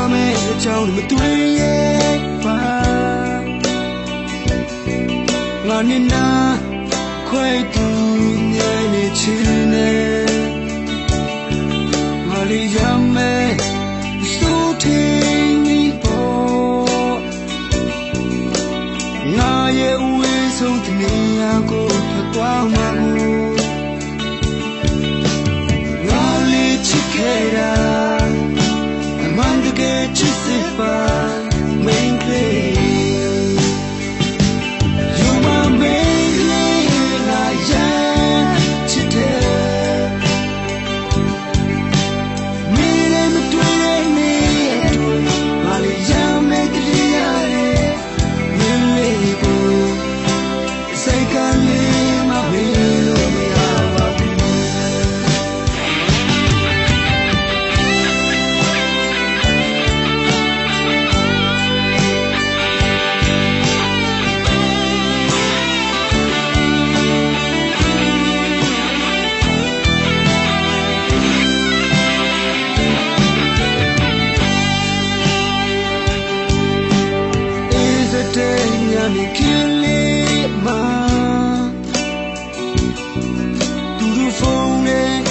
သွားမယ်အကြောင်းမတွေ့ရဲ့ပါငါနဲ့နာခွဲတူနေနေချင်နေ မ်းမြခင်လေးမှာသူတို့ဖုန်းနဲ့